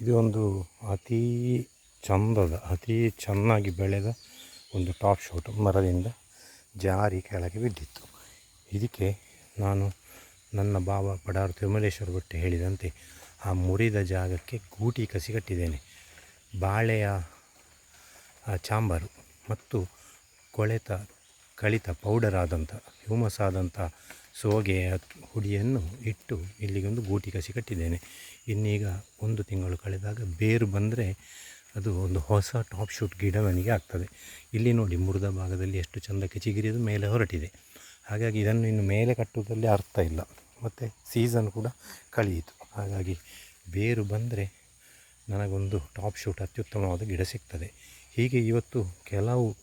ಇದು ಒಂದು ಅತೀ ಚಂದದ, ಅತೀ ಚೆನ್ನಾಗಿ ಬೆಳೆದ ಒಂದು ಟಾಪ್ ಶೂಟ್ ಮರದಿಂದ ಜಾರಿ ಕೆಳಗೆ ಬಿದ್ದಿತ್ತು. ಇದಕ್ಕೆ ನಾನು ನನ್ನ ಬಾಬಾ ಬಡಾರ್ ತಿರುಮಲೇಶ್ವರ ಬಟ್ಟೆ ಹೇಳಿದಂತೆ, ಆ ಮುರಿದ ಜಾಗಕ್ಕೆ ಗೂಟಿ ಕಸಿ ಕಟ್ಟಿದ್ದೇನೆ. ಬಾಳೆಯ ಚಾಂಬರು ಮತ್ತು ಕೊಳೆತ ಕಳಿತ ಪೌಡರ್ ಆದಂಥ ಹ್ಯೂಮಸ್ ಆದಂಥ ಸೋಗೆಯ ಹುಡಿಯನ್ನು ಇಟ್ಟು ಇಲ್ಲಿಗೊಂದು ಗೂಟಿ ಕಸಿ ಕಟ್ಟಿದ್ದೇನೆ. ಇನ್ನೀಗ ಒಂದು ತಿಂಗಳು ಕಳೆದಾಗ ಬೇರು ಬಂದರೆ ಅದು ಒಂದು ಹೊಸ ಟಾಪ್ ಶೂಟ್ ಗಿಡವನಿಗೆ ಆಗ್ತದೆ. ಇಲ್ಲಿ ನೋಡಿ ಮುರಿದ ಭಾಗದಲ್ಲಿ ಎಷ್ಟು ಚಂದಕ್ಕೆ ಚಿಗಿರಿದು ಮೇಲೆ ಹೊರಟಿದೆ. ಹಾಗಾಗಿ ಇದನ್ನು ಇನ್ನು ಮೇಲೆ ಕಟ್ಟುವುದರಲ್ಲಿ ಅರ್ಥ ಇಲ್ಲ. ಮತ್ತು ಸೀಸನ್ ಕೂಡ ಕಳೆಯಿತು. ಹಾಗಾಗಿ ಬೇರು ಬಂದರೆ ನನಗೊಂದು ಟಾಪ್ ಶೂಟ್ ಅತ್ಯುತ್ತಮವಾದ ಗಿಡ ಸಿಗ್ತದೆ. ಹೀಗೆ ಇವತ್ತು ಕೆಲವು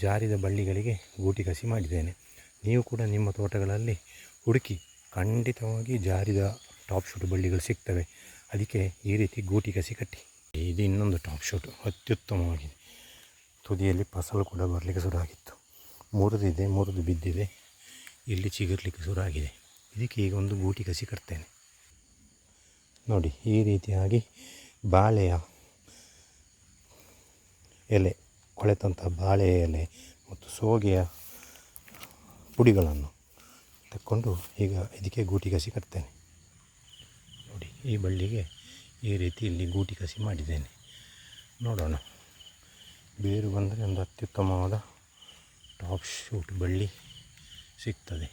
ಜಾರಿದ ಬಳ್ಳಿಗಳಿಗೆ ಗೂಟಿ ಕಸಿ ಮಾಡಿದ್ದೇನೆ. ನೀವು ಕೂಡ ನಿಮ್ಮ ತೋಟಗಳಲ್ಲಿ ಹುಡುಕಿ ಖಂಡಿತವಾಗಿ ಜಾರಿದ ಟಾಪ್ ಶೂಟ್ ಬಳ್ಳಿಗಳು ಸಿಗ್ತವೆ. ಅದಕ್ಕೆ ಈ ರೀತಿ ಗೂಟಿ ಕಸಿ ಕಟ್ಟಿ. ಇದು ಇನ್ನೊಂದು ಟಾಪ್ ಶೂಟ್, ಅತ್ಯುತ್ತಮವಾಗಿದೆ. ತುದಿಯಲ್ಲಿ ಫಸಲು ಕೂಡ ಬರಲಿಕ್ಕೆ ಶುರುವಾಗಿತ್ತು. ಮುರಿದಿದೆ ಮುರಿದು ಬಿದ್ದಿದೆ. ಇಲ್ಲಿ ಚಿಗುರ್ಲಿಕ್ಕೆ ಶುರುವಾಗಿದೆ. ಇದಕ್ಕೆ ಈಗ ಒಂದು ಗೂಟಿ ಕಸಿ ಕಟ್ತೇನೆ. ನೋಡಿ, ಈ ರೀತಿಯಾಗಿ ಬಾಳೆಯ ಎಲೆ, ಕೊಳೆತಂಥ ಬಾಳೆ ಎಲೆ ಮತ್ತು ಸೋಗೆಯ ಪುಡಿಗಳನ್ನು ತಕ್ಕೊಂಡು ಈಗ ಇದಕ್ಕೆ ಗೂಟಿ ಕಸಿ ಕಟ್ತೇನೆ. ನೋಡಿ, ಈ ಬಳ್ಳಿಗೆ ಈ ರೀತಿ ಇಲ್ಲಿ ಗೂಟಿ ಕಸಿ ಮಾಡಿದ್ದೇನೆ. ನೋಡೋಣ. ಬೇರು ಬಂದರೆ ಒಂದು ಅತ್ಯುತ್ತಮವಾದ ಟಾಪ್ ಶೂಟ್ ಬಳ್ಳಿ ಸಿಗ್ತದೆ.